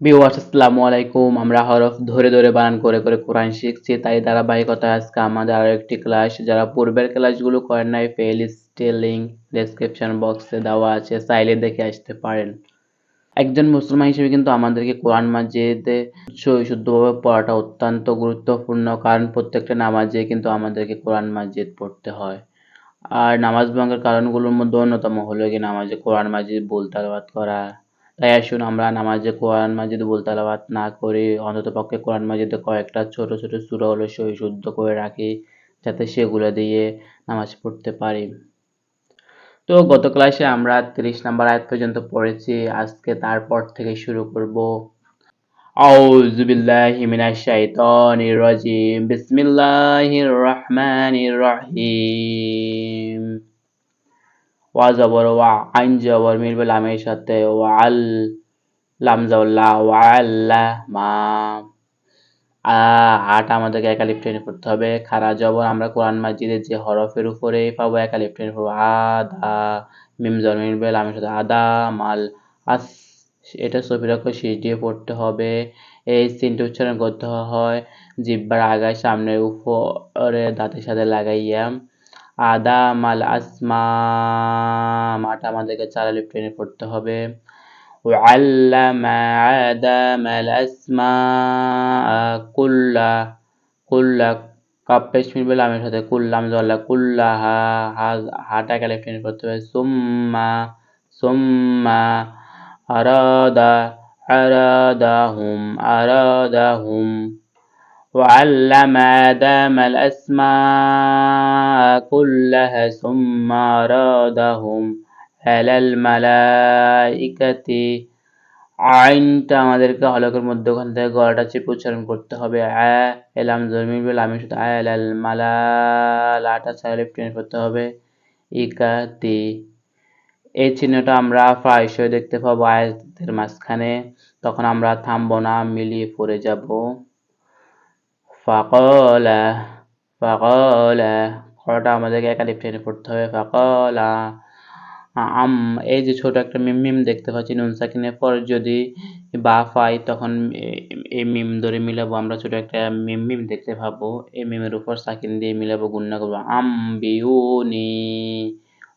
Viewers আসসালামু আলাইকুম। আমরা হরফ ধরে ধরে বানান করে করে কোরআন শিখছি, তাই ধারাবাহিকতায় আজকে আমাদের আরও একটি ক্লাস যারা পূর্বের ক্লাসগুলো করেন নাই ফেল লিঙ্ক ডেসক্রিপশন বক্সে দেওয়া আছে, চাইলে দেখে আসতে পারেন। একজন মুসলমান হিসেবে কিন্তু আমাদেরকে কোরআন মাজিদে শুদ্ধভাবে পড়াটা অত্যন্ত গুরুত্বপূর্ণ, কারণ প্রত্যেকটা নামাজে কিন্তু আমাদেরকে কোরআন মাজিদ পড়তে হয়। আর নামাজ ভঙ্গের কারণগুলোর মধ্যে অন্যতম হলো কি নামাজে কোরআন মাজিদ বলতে করা। তাই আসুন আমরা নামাজে কোরআন মাজিদ বল তালাবাত না করি অন্তত পক্ষে কোরআন মাজিদে কয়েকটা ছোট ছোট সূরা হলো সই শুদ্ধ করে রাখি যাতে সেগুলো দিয়ে নামাজ পড়তে পারি তো গত ক্লাসে আমরা তিরিশ নাম্বার আয়াত পর্যন্ত পড়েছি আজকে তারপর থেকে শুরু করব أعوذ بالله من الشيطان الرجيم بسم الله الرحمن الرحيم ওয়া জবর ওয়া আইন জবর মিলবে লামের সাথে, ওয়া আল লাম জবল্লা ওয়া আল্লাহ মা আ, আট আমাদেরকে একালিফ টেনে পড়তে হবে। খারা জবর, আমরা কোরআন মাজিদের যে হরফের উপরে পাবো একালিফ টেনে পড়ব। আদা, মিম জবর মিলবে লামের সাথে, আদা, মাল, আস, এটা সফির অক্ষর শীষ দিয়ে পড়তে হবে। এই সিনটা উচ্চারণ করতে হয়। জিব্বার আগায় সামনের উপরে দাঁতের সাথে লাগাইয়া আদা মাল আসমা মাটা আমাদেরকে চার আলিফ টেনে পড়তে হবে وعلم آدم الأسماء كلها كلها কাপেশ মিলবে লামের সাথে কুল্লাম জল্লা কুল্লাহা হাটা গেলে টেনে পড়তে হবে সুম্মা সুম্মা আরাদা আরাদাহুম আরাদাহুম وعلم آدم الأسماء كلها ثم أرادهم على الملائكة আইনটা আমাদেরকে হলকের মধ্যে ওখান থেকে গলাটা চেপে উচ্চারণ করতে হবে আ এলাম জমির বেল আমি শুধু আয় এলাল মালা লাটা ছাড়া লেফটেন্ট করতে হবে ইকাতি এই চিহ্নটা আমরা প্রায়শই দেখতে পাবো আয়াতের মাঝখানে তখন আমরা থামবো না মিলিয়ে পড়ে যাব ফাকলা ফাকলা খড়টা আমাদেরকে একাধিক টেনে পড়তে হবে। ফাকলা, আম, এই যে ছোট একটা মিম মিম দেখতে পাচ্ছি, নুন সাকিনের পর যদি বা পাই তখন এই মিম ধরে মিলাবো, আমরা ছোট একটা মিম মিম দেখতে পাবো। এই মিমের উপর সাকিন দিয়ে মিলাবো গুন্না করব। আম বিউনি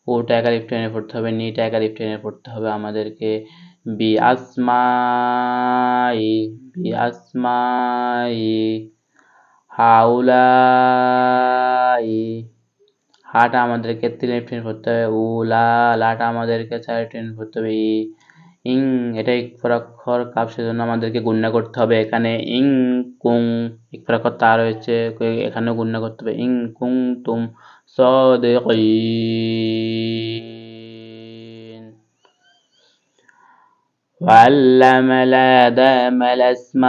ওটা একাধিক টেনে পড়তে হবে, নিটা একাধিক টেনে পড়তে হবে আমাদেরকে। বি আসমাই বি আসমাই হাউলাই। হাটা আমাদেরকে তিনে ট্রেন করতে হবে। উলা, লাটা আমাদেরকে চারে ট্রেন করতে হবে। ই ইং এটা ইকফরাক্ষর কাপ, সেজন্য আমাদেরকে গুণনা করতে হবে। এখানে ইং, কুং, এক ইকফরাক্ষর তা রয়েছে। এখানেও গুণনা করতে হবে। ইং, কুং, তুম সদিকিন وعلم الآدم الأسماء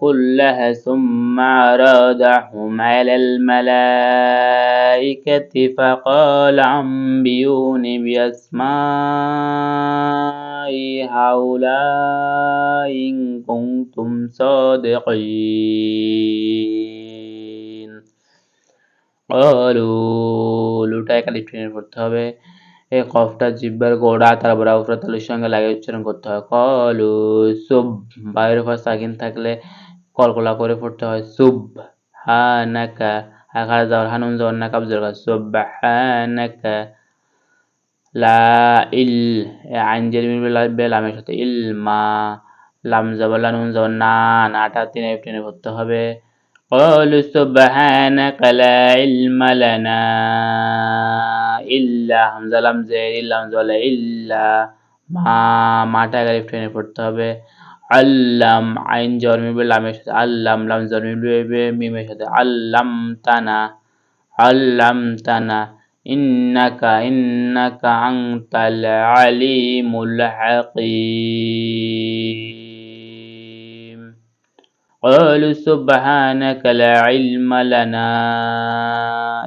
كلها ثم عرضهم على الملائكة فقال أنبئوني بأسماء هؤلاء إن كنتم صادقين قالوا লুটায় কালি ট্রেনের পড়তে হবে এই কফটা জিব্বার গোড়া তারপর উপরে তালুর সঙ্গে লাগিয়ে উচ্চারণ করতে হয় কলু সুব বাইরের উপর সাকিন থাকলে কলকলা করে পড়তে হয় সুব হা নাকা আকার যাওয়ার হানুন যাওয়ার না কাবজর সুব হা নাকা লা ইল আইন জেরমির বেলামের সাথে ইল মা লাম যাবার লানুন যাবার না নাটা তিনে টেনে পড়তে হবে قالوا سبحانك لا علم لنا ইল্লা, হামজা লাম জের ইল্লা ইল্লা। মা, মাটা গালিফ টেনে পড়তে হবে। আল্লাম, আইন জর মিলবে লামের সাথে আল্লাম, লাম জর মিলবে মিমের সাথে আল্লাম তানা। আল্লাম তানা। ইন্নাকা ইন্নাকা আনতাল আলিমুল হাকিম। قالوا سبحانك لا علم لنا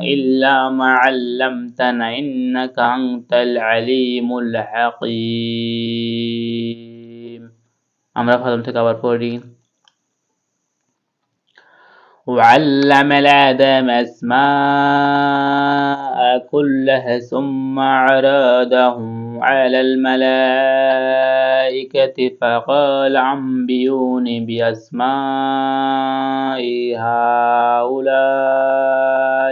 إلا ما علمتنا إنك أنت العليم الحكيم আমরা প্রথম থেকে আবার পড়ি وعلم الآدم أسماء كلها ثم عرضهم على الملائكة فقال أنبئوني بأسماء هؤلاء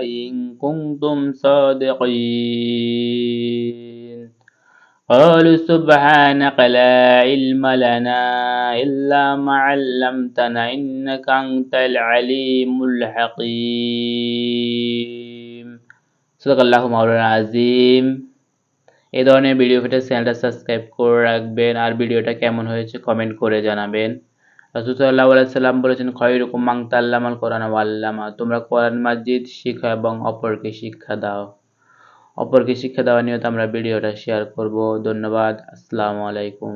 إن كنتم صادقين. قالوا سبحانك لا علم لنا إلا ما علمتنا إنك أنت العليم الحكيم. صدق الله مولانا العظيم. এই ধরনের ভিডিও পেতে চ্যানেলটা সাবস্ক্রাইব করে রাখবেন। আর ভিডিওটা কেমন হয়েছে কমেন্ট করে জানাবেন। রাসুসাল্লাহ সাল্লাম বলেছেন খয়রুকুম মাংতাল্লামাল কোরআন আল্লামা। তোমরা কোরআন মাজিদ শিখা এবং অপরকে শিক্ষা দাও। অপরকে শিক্ষা দেওয়া নিয়ে আমরা ভিডিওটা শেয়ার করব। ধন্যবাদ। আসসালামু আলাইকুম।